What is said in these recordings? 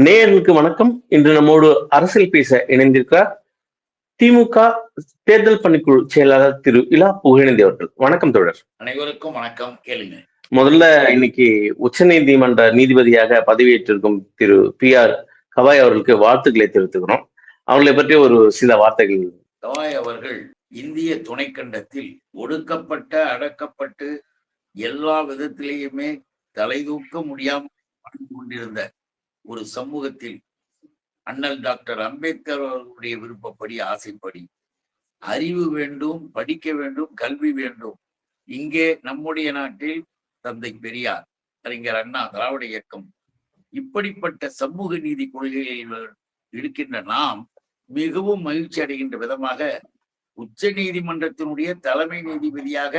நேயர்களுக்கு வணக்கம். இன்று நம்மோடு அரசியல் பேச இணைந்திருக்கிறார் திமுக தேர்தல் பணிக்குழு செயலாளர் திரு இலா புகழேந்தி அவர்கள். வணக்கம் தோழர். அனைவருக்கும் வணக்கம். கேளுங்க. முதல்ல இன்னைக்கு உச்சநீதிமன்ற நீதிபதியாக பதவியேற்றிருக்கும் திரு பி ஆர் கவாய் அவர்களுக்கு வாழ்த்துக்களை தெரிவித்துக்கிறோம். அவர்களை பற்றி ஒரு சில வார்த்தைகள். கவாய் அவர்கள் இந்திய துணைக்கண்டத்தில் ஒடுக்கப்பட்ட அடக்கப்பட்டு எல்லா விதத்திலேயுமே தலைதூக்க முடியாமல் வாழ்ந்து கொண்டிருந்த ஒரு சமூகத்தில் அண்ணல் டாக்டர் அம்பேத்கர் அவர்களுடைய விருப்பப்படி ஆசைப்படி அறிவு வேண்டும் படிக்க வேண்டும் கல்வி வேண்டும். இங்கே நம்முடைய நாட்டில் தந்தை பெரியார் அறிஞர் அண்ணா திராவிட இயக்கம் இப்படிப்பட்ட சமூக நீதி கொள்கைகளில் இருக்கின்ற நாம் மிகவும் மகிழ்ச்சி அடைகின்ற விதமாக உச்ச நீதிமன்றத்தினுடைய தலைமை நீதிபதியாக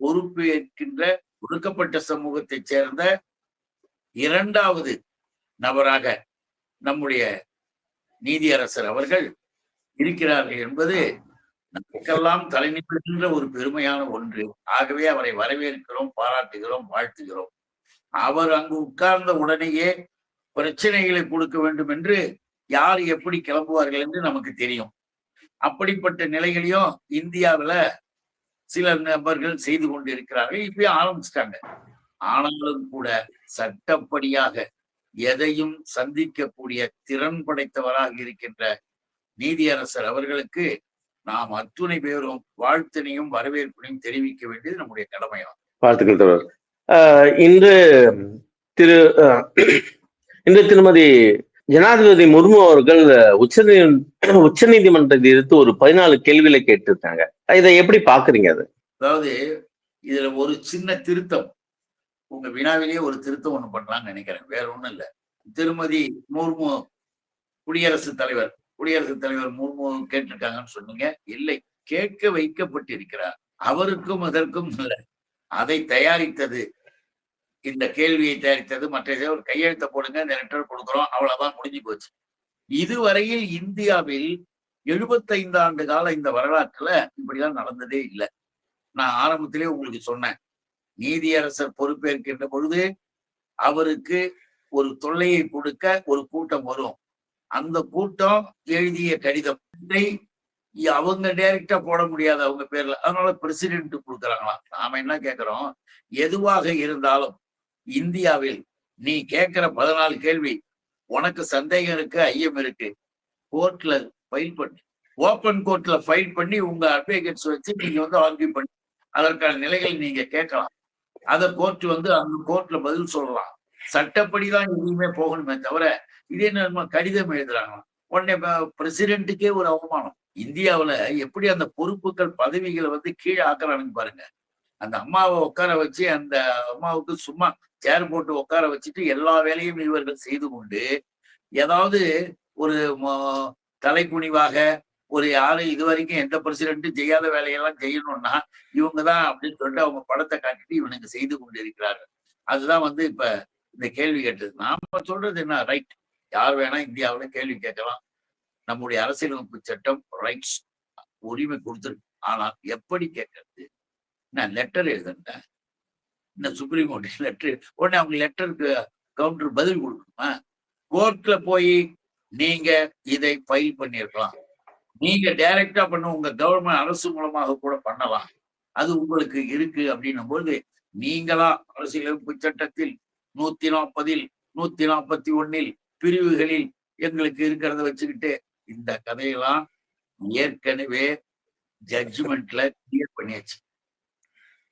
பொறுப்பு ஏற்கின்ற ஒடுக்கப்பட்ட சமூகத்தைச் சேர்ந்த இரண்டாவது நபராக நம்முடைய நீதியரசர் அவர்கள் இருக்கிறார்கள் என்பது நமக்கெல்லாம் தலைநிற்கின்ற ஒரு பெருமையான ஒன்று. ஆகவே அவரை வரவேற்கிறோம் பாராட்டுகிறோம் வாழ்த்துகிறோம். அவர் அங்கு உட்கார்ந்த உடனேயே பிரச்சனைகளை கொடுக்க வேண்டும் என்று யார் எப்படி கிளம்புவார்கள் என்று நமக்கு தெரியும். அப்படிப்பட்ட நிலைகளையும் இந்தியாவுல சில நபர்கள் செய்து கொண்டு இருக்கிறார்கள் இப்பயும் ஆரம்பிச்சிட்டாங்க. ஆனாலும் கூட சட்டப்படியாக எதையும் சந்திக்கக்கூடிய திறன் படைத்தவராக இருக்கின்ற நீதியரசர் அவர்களுக்கு நாம் அத்துணை பேரும் வாழ்த்தினையும் வரவேற்பினையும் தெரிவிக்க வேண்டியது நம்முடைய கடமையாகும். வாழ்த்துக்கள் ஆஹ் இன்று திரு இன்று திருமதி ஜனாதிபதி முர்மு அவர்கள் உச்ச உச்ச நீதிமன்றத்தை எதிர்த்து ஒரு பதினாலு கேள்விகளை கேட்டிருக்காங்க. இதை எப்படி பாக்குறீங்க அது? அதாவது இதுல ஒரு சின்ன திருத்தம். உங்க வினாவிலேயே ஒரு திருத்தம் ஒண்ணு பண்ணலாம்னு நினைக்கிறேன். வேற ஒண்ணும் இல்ல. திருமதி முர்மு குடியரசுத் தலைவர் குடியரசுத் தலைவர் முர்மு கேட்டிருக்காங்கன்னு சொன்னீங்க. இல்லை கேட்க வைக்கப்பட்டிருக்கிறார். அவருக்கும் அதற்கும் இல்லை. அதை தயாரித்தது. இந்த கேள்வியை தயாரித்தது. மற்ற ஒரு கையெழுத்த போடுங்க இந்த லெட்டர் கொடுக்குறோம் அவ்வளவுதான் முடிஞ்சு போச்சு. இதுவரையில் இந்தியாவில் எழுபத்தைந்து ஆண்டு கால இந்த வரலாற்றுல இப்படிலாம் நடந்ததே இல்லை. நான் ஆரம்பத்திலே உங்களுக்கு சொன்னேன். நீதியரசர் பொறுப்பேற்கின்ற பொழுது அவருக்கு ஒரு தொல்லையை கொடுக்க ஒரு கூட்டம் வரும். அந்த கூட்டம் எழுதிய கடிதம். அவங்க டைரக்டா போட முடியாது அவங்க பேர்ல. அதனால பிரசிடென்ட் கொடுக்குறாங்களாம் நாம என்ன கேட்கிறோம் எதுவாக இருந்தாலும் இந்தியாவில் நீ கேட்கிற பதினாலு கேள்வி உனக்கு சந்தேகம் இருக்கு ஐயம் இருக்கு கோர்ட்ல ஃபைல் பண்ணி. ஓப்பன் கோர்ட்ல ஃபைல் பண்ணி உங்க அட்வொகேட்ஸ் வச்சு நீங்க வந்து ஆர்கியூ பண்ணி. அதற்கான நிலைகள் நீங்க கேட்கலாம். அதை கோர்ட் வந்து அந்த கோர்ட்ல பதில் சொல்லலாம் சட்டப்படிதான் எதுவுமே போகணுமே தவிர இதே நம்ம கடிதம் எழுதுறாங்களாம் உடனே பிரசிடென்ட்டுக்கே ஒரு அவமானம். இந்தியாவுல எப்படி அந்த பொறுப்புகள் பதவிகளை வந்து கீழே ஆக்குறானுங்க பாருங்க. அந்த அம்மாவை உட்கார வச்சு அந்த அம்மாவுக்கு சும்மா சேர் போட்டு உட்கார வச்சுட்டு எல்லா வேலையும் இவர்கள் செய்து கொண்டு ஏதாவது ஒரு தலைக்குனிவாக ஒரு யாரு இது வரைக்கும் எந்த பிரசிடென்ட்டும் செய்யாத வேலையெல்லாம் செய்யணும்னா இவங்க தான் அப்படின்னு சொல்லிட்டு அவங்க படத்தை காட்டிட்டு இவனுங்க செய்து கொண்டு இருக்கிறார்கள் அதுதான் வந்து இப்ப இந்த கேள்வி கேட்டது. நாம சொல்றது என்ன? ரைட் யார் வேணா இந்தியாவில கேள்வி கேட்கலாம். நம்முடைய அரசியலமைப்பு சட்டம் ரைட்ஸ் உரிமை கொடுத்துருக்கு. ஆனால் எப்படி கேட்கறது? நான் லெட்டர் எழுதுனேன். இந்த சுப்ரீம் கோர்ட் லெட்டர் உடனே அவங்க லெட்டருக்கு கவுண்டர் பதில் கொடுக்கணுமா? கோர்ட்ல போய் நீங்க இதை ஃபைல் பண்ணியிருக்கலாம். நீங்க டைரக்டா பண்ண உங்க கவர்மெண்ட் அரசு மூலமாக கூட பண்ணலாம். அது உங்களுக்கு இருக்கு அப்படின்னும் போது நீங்களா அரசியலமைப்பு சட்டத்தில் நூத்தி நாற்பதில் நூத்தி நாற்பத்தி ஒன்னில் பிரிவுகளில் எங்களுக்கு இருக்கிறத வச்சுக்கிட்டு இந்த கதையெல்லாம் ஏற்கனவே ஜட்ஜ்மெண்ட்ல கிளியர் பண்ணியாச்சு.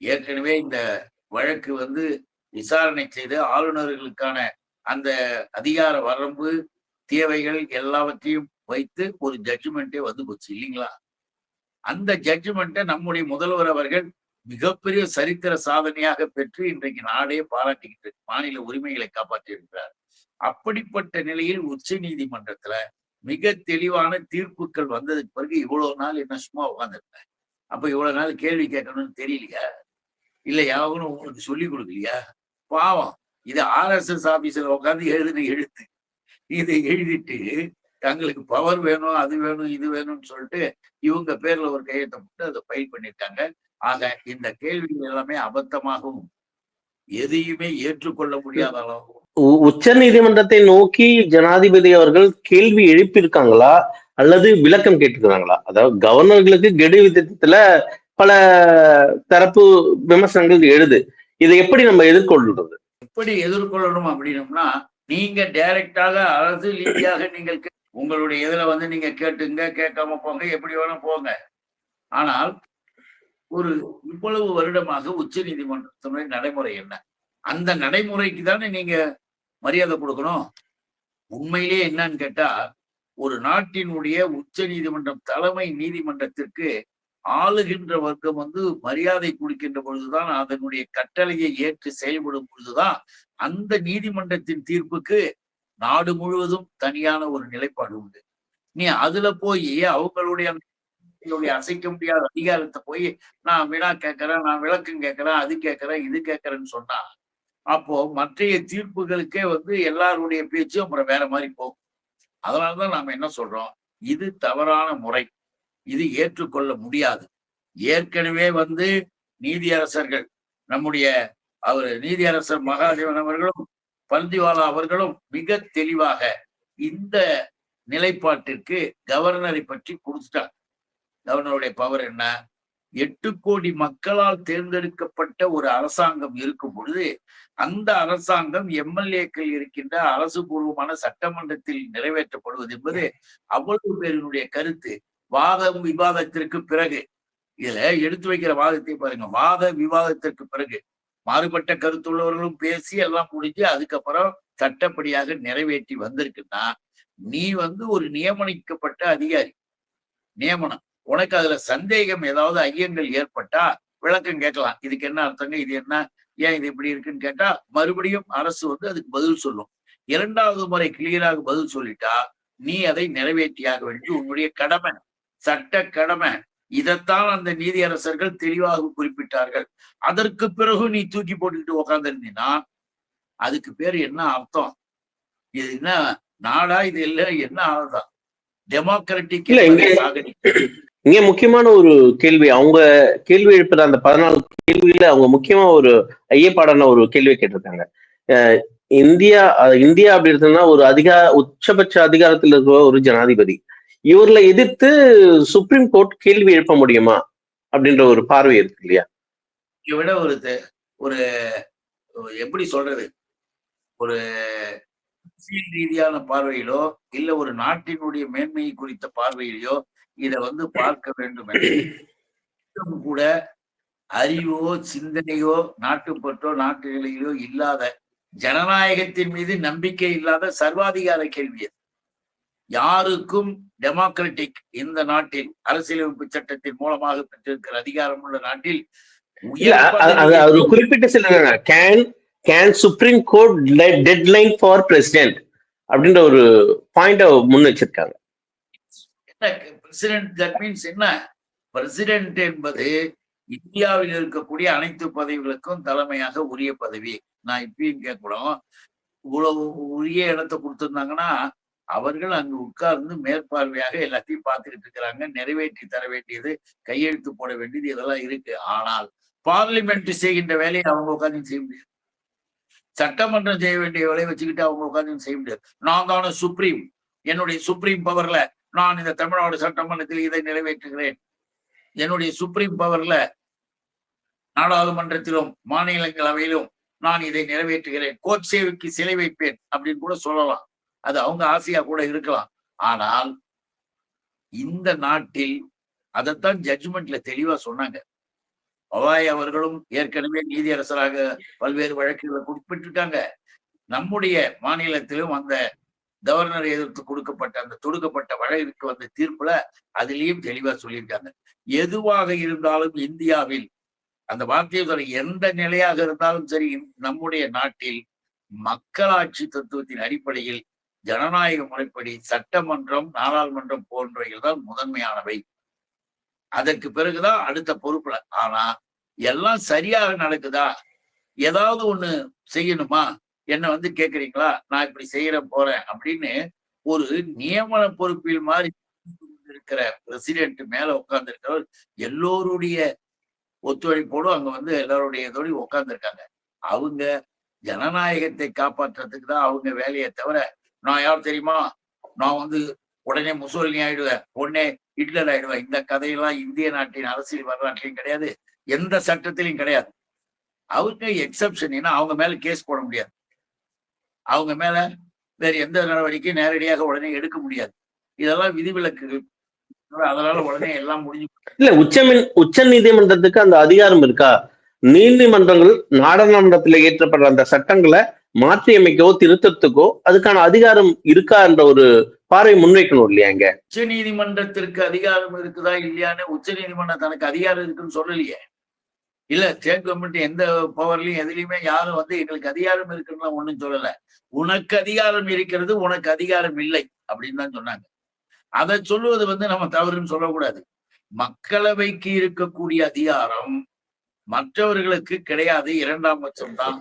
ஏற்கனவே இந்த வழக்கு வந்து விசாரணை செய்து ஆளுநர்களுக்கான அந்த அதிகார வரம்பு தேவைகள் எல்லாவற்றையும் வைத்து ஒரு ஜட்ஜ்மெண்ட்டே வந்து போச்சு இல்லைங்களா? அந்த ஜட்ஜ்மெண்ட்டை நம்முடைய முதல்வர் அவர்கள் மிகப்பெரிய சரித்திர சாதனையாக பெற்று இன்றைக்கு நாடே பாராட்டிக்கிட்டு மாநில உரிமைகளை காப்பாற்றி இருக்கிறார் அப்படிப்பட்ட நிலையில் உச்ச நீதிமன்றத்துல மிக தெளிவான தீர்ப்புகள் வந்ததுக்கு பிறகு இவ்வளவு நாள் என்ன சும்மா உட்காந்துருந்தேன் அப்ப இவ்வளவு நாள் கேள்வி கேட்கணும்னு தெரியலையா? இல்ல யாவனும் உங்களுக்கு சொல்லி கொடுக்கலையா? பாவம். இது ஆர்எஸ்எஸ் ஆபீஸ்ல உட்காந்து எழுதின எழுத்து. இதை எழுதிட்டு தங்களுக்கு பவர் வேணும் அது வேணும் இது வேணும்னு சொல்லிட்டு இவங்க பேர்ல ஒரு கையெழுத்தை போட்டு அதை ஃபைல் பண்ணிட்டாங்க ஆக இந்த கேள்விகள் எல்லாமே அபத்தமாகவும் எதையுமே ஏற்றுக்கொள்ள முடியாத அளவும் உச்ச நீதிமன்றத்தை நோக்கி ஜனாதிபதி அவர்கள் கேள்வி எழுப்பியிருக்காங்களா? அல்லது விளக்கம் கேட்டிருக்காங்களா அதாவது கவர்னர்களுக்கு கெடு விதித்தத்துல பல தரப்பு விமர்சனங்கள் எழுது. இதை எப்படி நம்ம எதிர்கொள்றது எப்படி எதிர்கொள்ளணும் அப்படின்னம்னா நீங்க டைரக்டாக அரசு ரீதியாக நீங்கள் உங்களுடைய இதுல வந்து நீங்க கேட்டுங்க கேட்காம போங்க எப்படி வேணா போங்க. ஆனால் ஒரு இவ்வளவு வருடமாக உச்ச நீதிமன்றத்தினுடைய நடைமுறை என்ன? அந்த நடைமுறைக்கு தானே நீங்க மரியாதை கொடுக்கணும். உண்மையிலே என்னன்னு கேட்டா ஒரு நாட்டினுடைய உச்ச நீதிமன்றம் தலைமை நீதிமன்றத்திற்கு ஆளுகின்ற வர்க்கம் வந்து மரியாதை கொடுக்கின்ற பொழுதுதான் அதனுடைய கட்டளையை ஏற்று செயல்படும் பொழுதுதான் அந்த நீதிமன்றத்தின் தீர்ப்புக்கு நாடு முழுவதும் தனியான ஒரு நிலைப்பாடு உண்டு. நீ அதுல போய் அவங்களுடைய அசைக்க முடியாத அதிகாரத்தை போய் நான் விழா கேட்கறேன் நான் விளக்கம் கேட்கறேன் அது கேட்கறேன் இது கேட்கறேன்னு சொன்னா அப்போ மற்றைய தீர்ப்புகளுக்கே வந்து எல்லாருடைய பேச்சும் அப்புறம் வேற மாதிரி போகும். அதனாலதான் நாம என்ன சொல்றோம்? இது தவறான முறை. இது ஏற்றுக்கொள்ள முடியாது. ஏற்கனவே வந்து நீதியரசர்கள் நம்முடைய அவர் நீதியரசர் மகாதேவன் அவர்களும் பந்திவாலா அவர்களும் மிக தெளிவாக இந்த நிலைப்பாட்டிற்கு கவர்னரை பற்றி கொடுத்துட்டாங்க. கவர்னருடைய பவர் என்ன? எட்டு கோடி மக்களால் தேர்ந்தெடுக்கப்பட்ட ஒரு அரசாங்கம் இருக்கும் பொழுது அந்த அரசாங்கம் எம்எல்ஏக்கள் இருக்கின்ற அரசு பூர்வமான சட்டமன்றத்தில் நிறைவேற்றப்படுவது என்பது அவ்வளவு பேரினுடைய கருத்து. வாதம் விவாதத்திற்கு பிறகு இதுல எடுத்து வைக்கிற வாதத்தை பாருங்க. வாத விவாதத்திற்கு பிறகு மாறுபட்ட கருத்துள்ளவர்களும் பேசி எல்லாம் முடிஞ்சு அதுக்கப்புறம் சட்டப்படியாக நிறைவேற்றி வந்திருக்குன்னா நீ வந்து ஒரு நியமனிக்கப்பட்ட அதிகாரி. நியமனம். உனக்கு அதுல சந்தேகம் ஏதாவது ஐயங்கள் ஏற்பட்டா விளக்கம் கேட்கலாம். இதுக்கு என்ன அர்த்தங்க? இது என்ன? ஏன் இது இப்படி இருக்குன்னு கேட்டா மறுபடியும் அரசு வந்து அதுக்கு பதில் சொல்லும். இரண்டாவது முறை கிளியராக பதில் சொல்லிட்டா நீ அதை நிறைவேற்றியாக வேண்டியது உன்னுடைய கடமை சட்ட கடமை இதைத்தான் அந்த நீதியரசர்கள் தெளிவாக குறிப்பிட்டார்கள். அதற்கு பிறகு நீ தூக்கி போட்டுக்கிட்டு உக்காந்துருந்தீங்கன்னா அதுக்கு பேர் என்ன அர்த்தம்? இது என்ன நாடா? இது இல்ல என்ன ஆகுதான் டெமோக்ராட்டிக் இங்க- முக்கியமான ஒரு கேள்வி அவங்க கேள்வி எழுப்புற அந்த பதினாலு கேள்வியில அவங்க முக்கியமா ஒரு ஐயப்பாடான ஒரு கேள்வியை கேட்டிருக்காங்க. இந்தியா இந்தியா அப்படி இருக்குன்னா ஒரு அதிகா உச்சபட்ச அதிகாரத்தில் இருக்கிற ஒரு ஜனாதிபதி. இவர்களை எதிர்த்து சுப்ரீம் கோர்ட் கேள்வி எழுப்ப முடியுமா? அப்படின்ற ஒரு பார்வை இருக்கு இல்லையா? இதை விட ஒரு ஒரு எப்படி சொல்றது? ஒரு அரசியல் ரீதியான பார்வையிலோ இல்ல ஒரு நாட்டினுடைய மேன்மையை குறித்த பார்வையிலோ இத வந்து பார்க்க வேண்டும் என்று. கூட அறிவோ சிந்தனையோ நாட்டுப்பற்றோ நாட்டு நிலையிலோ இல்லாத ஜனநாயகத்தின் மீது நம்பிக்கை இல்லாத சர்வாதிகார கேள்வி அது. யாருக்கும் டெமோக்ராட்டிக் இந்த நாட்டில் அரசியலமைப்பு சட்டத்தின் மூலமாக பெற்றிருக்கிற அதிகாரம் உள்ள நாட்டில் குறிப்பிட்டு சொல்லுங்க can can supreme court deadline for president அப்படின்ற ஒரு பாயிண்ட் முன் வச்சிருக்காங்க. என்ன பிரசிடென்ட் தட் மீன்ஸ் என்ன? பிரசிடென்ட் என்பது இந்தியாவில் இருக்கக்கூடிய அனைத்து பதவிகளுக்கும் தலைமையாக உரிய பதவி. நான் இப்பயும் கேட்கணும். இவ்வளவு உரிய இடத்தை கொடுத்திருந்தாங்கன்னா அவர்கள் அங்கு உட்கார்ந்து மேற்பார்வையாக எல்லாத்தையும் பார்த்துக்கிட்டு இருக்கிறாங்க. நிறைவேற்றி தர வேண்டியது கையெழுத்து போட வேண்டியது இதெல்லாம் இருக்கு. ஆனால் பார்லிமெண்ட் செய்கின்ற வேலையை அவங்க உட்காந்து செய்ய முடியாது. சட்டமன்றம் செய்ய வேண்டிய வேலையை வச்சுக்கிட்டு அவங்க உட்காந்து செய்ய முடியாது. நான் தானே சுப்ரீம். என்னுடைய சுப்ரீம் பவர்ல நான் இந்த தமிழ்நாடு சட்டமன்றத்தில் இதை நிறைவேற்றுகிறேன். என்னுடைய சுப்ரீம் பவர்ல நாடாளுமன்றத்திலும் மாநிலங்களவையிலும் நான் இதை நிறைவேற்றுகிறேன். கோட் சேவைக்கு சிலை வைப்பேன் அப்படின்னு கூட சொல்லலாம். அது அவங்க ஆசையா கூட இருக்கலாம். ஆனால் இந்த நாட்டில் அதைத்தான் ஜட்ஜ்மெண்ட்ல தெளிவா சொன்னாங்க. பவாய் அவர்களும் ஏற்கனவே நீதியரசராக பல்வேறு வழக்குகளை குறிப்பிட்டிருக்காங்க. நம்முடைய மாநிலத்திலும் அந்த கவர்னர் எதிர்த்து கொடுக்கப்பட்ட அந்த தொடுக்கப்பட்ட வழக்கிற்கு வந்த தீர்ப்புல அதுலயும் தெளிவா சொல்லியிருக்காங்க. எதுவாக இருந்தாலும் இந்தியாவில் அந்த வார்த்தையை எந்த நிலையாக இருந்தாலும் சரி நம்முடைய நாட்டில் மக்களாட்சி தத்துவத்தின் அடிப்படையில் ஜனநாயக முறைப்படி சட்டமன்றம் நாடாளுமன்றம் போன்றவைகள் தான் முதன்மையானவை. அதற்கு பிறகுதான் அடுத்த பொறுப்புல. ஆனா எல்லாம் சரியாக நடக்குதா? ஏதாவது ஒண்ணு செய்யணுமா? என்ன வந்து கேக்குறீங்களா? நான் இப்படி செய்யற போறேன் அப்படின்னு ஒரு நியமன பொறுப்பில் மாதிரி இருக்கிற பிரசிடென்ட் மேல உட்கார்ந்து இருக்கிறவர் எல்லோருடைய ஒத்துழைப்போடும் அங்க வந்து எல்லாருடைய இதோடய உட்கார்ந்து இருக்காங்க அவங்க ஜனநாயகத்தை காப்பாற்றுறதுக்கு தான் அவங்க வேலையை தவிர நான் யார் தெரியுமா? நான் வந்து உடனே முசோலினி ஆயிடுவேன். உடனே ஹிட்லர் ஆயிடுவேன். இந்த கதையெல்லாம் இந்திய நாட்டின் அரசியல் வரலாற்றிலையும் கிடையாது. எந்த சட்டத்திலையும் கிடையாது. அவருக்கு எக்ஸப்ஷன் ஏன்னா அவங்க மேல கேஸ் போட முடியாது. அவங்க மேல வேற எந்த நடவடிக்கையும் நேரடியாக உடனே எடுக்க முடியாது. இதெல்லாம் விதிவிலக்குகள். அதனால உடனே எல்லாம் முடிஞ்சு இல்ல உச்சமின் உச்ச நீதிமன்றத்துக்கு அந்த அதிகாரம் இருக்கா? நீதிமன்றங்கள் நாடாளுமன்றத்தில் இயற்றப்படுற அந்த சட்டங்களை மாற்றி அமைக்கவோ திருத்தத்துக்கோ அதுக்கான அதிகாரம் இருக்கா என்ற ஒரு பார்வை முன்வைக்கணும் இல்லையாங்க உச்ச நீதிமன்றத்திற்கு அதிகாரம் இருக்குதா இல்லையான்னு உச்ச நீதிமன்றம் தனக்கு அதிகாரம் இருக்குன்னு சொல்லலையே. இல்ல ஸ்டேட் கவர்மெண்ட் எந்த பவர்லயும் எதுலயுமே யாரும் வந்து எங்களுக்கு அதிகாரம் இருக்குன்னு ஒண்ணும் சொல்லல. உனக்கு அதிகாரம் இருக்கிறது உனக்கு அதிகாரம் இல்லை அப்படின்னு தான் சொன்னாங்க. அதை சொல்லுவது வந்து நம்ம தவறுன்னு சொல்லக்கூடாது. மக்களவைக்கு இருக்கக்கூடிய அதிகாரம் மற்றவர்களுக்கு கிடையாது இரண்டாம் பட்சம் தான்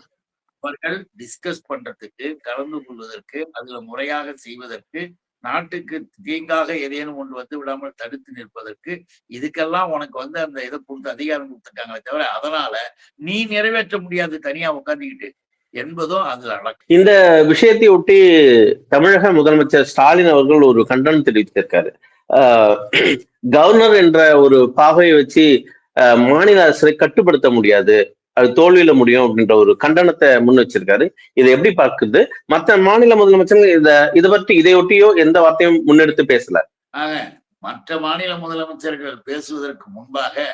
அவர்கள் டிஸ்கஸ் பண்றதுக்கு கலந்து கொள்வதற்கு அதுல முறையாக செய்வதற்கு நாட்டுக்கு தீங்காக எதேனும் ஒன்று வந்து விடாமல் தடுத்து நிற்பதற்கு இதுக்கெல்லாம் உனக்கு வந்து அந்த இதை கொடுத்து அதிகாரம் கொடுத்துருக்காங்களே தவிர அதனால நீ நிறைவேற்ற முடியாது தனியா உட்காந்துக்கிட்டு என்பதும் அது அடக்கம் இந்த விஷயத்தை ஒட்டி தமிழக முதலமைச்சர் ஸ்டாலின் அவர்கள் ஒரு கண்டனம் தெரிவித்திருக்காரு. ஆஹ் கவர்னர் என்ற ஒரு பாகையை வச்சு மாநில அரசை கட்டுப்படுத்த முடியாது. அது தோல்வியில முடியும் அப்படின்ற ஒரு கண்டனத்தை முன் வச்சிருக்காரு. இதை எப்படி பார்க்குது? மற்ற மாநில முதலமைச்சர்கள் இத இதை பற்றி இதையொட்டியோ எந்த வார்த்தையும் முன்னெடுத்து பேசல. ஆக மற்ற மாநில முதலமைச்சர்கள் பேசுவதற்கு முன்பாக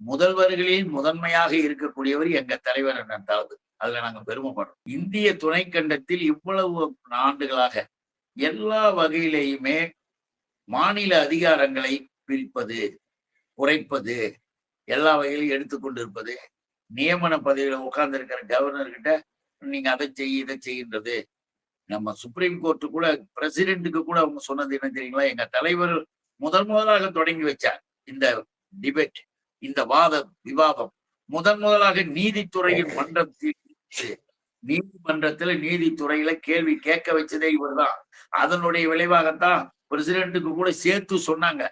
முதல்வர்களில் முதன்மையாக இருக்கக்கூடியவர் எங்க தலைவர் என்றாவது அதுல நாங்க பெருமைப்படுறோம். இந்திய துணைக்கண்டத்தில் இவ்வளவு ஆண்டுகளாக எல்லா வகையிலேயுமே மாநில அதிகாரங்களை பிரிப்பது குறைப்பது எல்லா வகையிலும் எடுத்துக்கொண்டிருப்பது நியமன பதவியில உட்கார்ந்து இருக்கிற கவர்னர் கிட்ட நீங்க அதை செய் இதை செய்கின்றது நம்ம சுப்ரீம் கோர்ட்டு கூட பிரசிடென்ட்டுக்கு கூட அவங்க சொன்னது என்ன தெரியுங்களா? எங்க தலைவர் முதன் முதலாக தொடங்கி வச்சார். இந்த டிபேட் இந்த வாதம் விவாதம். முதன் முதலாக நீதித்துறையின் மன்றத்தில் நீதிமன்றத்துல நீதித்துறையில கேள்வி கேட்க வச்சதே இவர்தான். அதனுடைய விளைவாகத்தான் பிரசிடென்ட்டுக்கு கூட சேர்த்து சொன்னாங்க.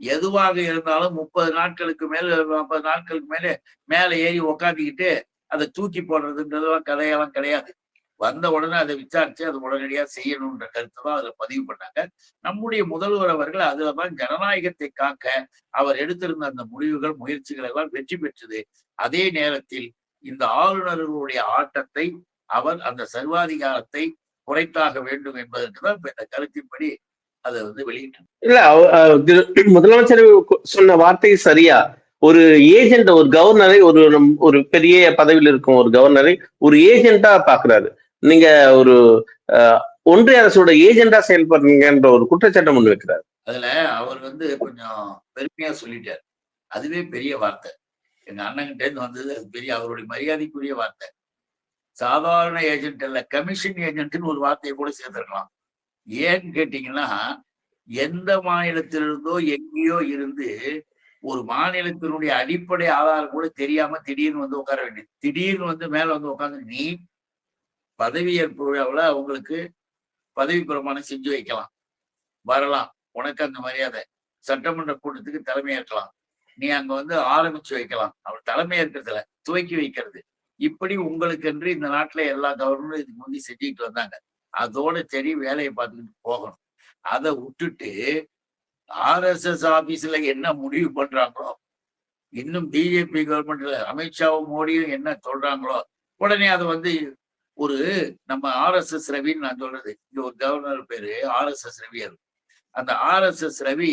எதுவாக இருந்தாலும் முப்பது நாட்களுக்கு மேல நாற்பது நாட்களுக்கு மேல மேல ஏறி உக்காந்துக்கிட்டு அதை தூக்கி போடுறதுன்றதெல்லாம் கதையெல்லாம் கிடையாது. வந்த உடனே அதை விசாரிச்சு அதை உடனடியா செய்யணும்ன்ற கருத்தை தான் அதுல பதிவு பண்ணாங்க. நம்முடைய முதல்வர் அவர்கள் அதுலதான் ஜனநாயகத்தை காக்க அவர் எடுத்திருந்த அந்த முடிவுகள் முயற்சிகள் எல்லாம் வெற்றி பெற்றது. அதே நேரத்தில் இந்த ஆளுநர்களுடைய ஆட்டத்தை அவர் அந்த சர்வாதிகாரத்தை குறைத்தாக வேண்டும் என்பதற்கு தான் இந்த கருத்தின்படி அதை வந்து வெளியிட்டார் இல்ல முதலமைச்சர் சொன்ன வார்த்தை சரியா? ஒரு ஏஜென்ட் ஒரு கவர்னரை ஒரு ஒரு பெரிய பதவியில் இருக்கும் ஒரு கவர்னரை ஒரு ஏஜென்ட்டா பாக்குறாரு. நீங்க ஒரு ஒன்றிய அரசோட ஏஜென்டா செயல்படுறீங்கன்ற ஒரு குற்றச்சாட்டை முன் வைக்கிறார். அதுல அவர் வந்து கொஞ்சம் பெருமையா சொல்லிட்டார். அதுவே பெரிய வார்த்தை. எங்க அண்ணன்கிட்ட இருந்து வந்தது அது பெரிய அவருடைய மரியாதைக்குரிய வார்த்தை. சாதாரண ஏஜென்ட் இல்ல கமிஷன் ஏஜென்ட்னு ஒரு வார்த்தையை கூட சேர்த்திருக்கலாம். ஏன்னு கேட்டீங்கன்னா எந்த மாநிலத்திலிருந்தோ எங்கேயோ இருந்து ஒரு மாநிலத்தினுடைய அடிப்படை ஆதாரம் கூட தெரியாம திடீர்னு வந்து உட்கார வேண்டியது. திடீர்னு வந்து மேல வந்து உட்காந்து நீ பதவியேற்பு விழாவில் அவங்களுக்கு பதவி பிரமாணம் செஞ்சு வைக்கலாம். வரலாம். உனக்கு அந்த மரியாதை. சட்டமன்ற கூட்டத்துக்கு தலைமையேற்கலாம் நீ அங்க வந்து ஆரம்பிச்சு வைக்கலாம். அவர் தலைமையேற்கிறதுல துவக்கி வைக்கிறது. இப்படி உங்களுக்கென்று இந்த நாட்டுல எல்லா கவர்னரும் இதுக்கு முந்தி செஞ்சுக்கிட்டு வந்தாங்க. அதோட சரி வேலையை பார்த்துக்கிட்டு போகணும். அதை விட்டுட்டு ஆர்எஸ்எஸ் ஆபீஸ்ல என்ன முடிவு பண்றாங்களோ இன்னும் பிஜேபி கவர்மெண்ட்ல அமித்ஷாவும் மோடியும் என்ன சொல்றாங்களோ உடனே அதை வந்து ஒரு நம்ம ஆர்எஸ்எஸ் ரவின்னு நான் சொல்றது. இங்க ஒரு கவர்னர் பேரு ஆர்எஸ்எஸ் ரவி அது அந்த ஆர்எஸ்எஸ் ரவி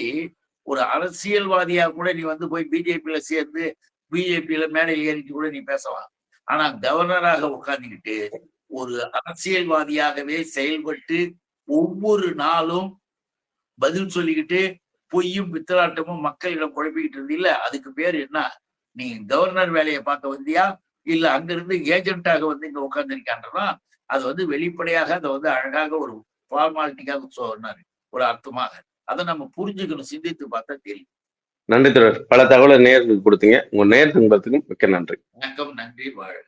ஒரு அரசியல்வாதியா கூட நீ வந்து போய் பிஜேபியில சேர்ந்து பிஜேபியில மேடையில் ஏறிட்டு கூட நீ பேசலாம். ஆனா கவர்னராக உட்காந்துக்கிட்டு ஒரு அரசியல்வாதியாகவே செயல்பட்டு ஒவ்வொரு நாளும் பதில் சொல்லிக்கிட்டு பொய்யும் பித்தலாட்டமும் மக்களிடம் குழப்பிக்கிட்டு இருந்தில்ல? அதுக்கு பேர் என்ன? நீ கவர்னர் வேலையை பார்க்க வந்தியா? இல்ல அங்கிருந்து ஏஜென்ட்டாக வந்து இங்க உட்கார்ந்துருக்கான்றதான் அது வந்து வெளிப்படையாக அதை வந்து அழகாக ஒரு ஃபார்மாலிட்டிக்காக சொன்னாரு. ஒரு அர்த்தமாக. அதை நம்ம புரிஞ்சுக்கணும் சிந்தித்து பார்த்தா தெரியும் நன்றி தொடர். பல தகவலை நேர்களுக்கு கொடுத்தீங்க. உங்க நேரத்துக்கு மிக்க நன்றி. வணக்கம். நன்றி. வாழ்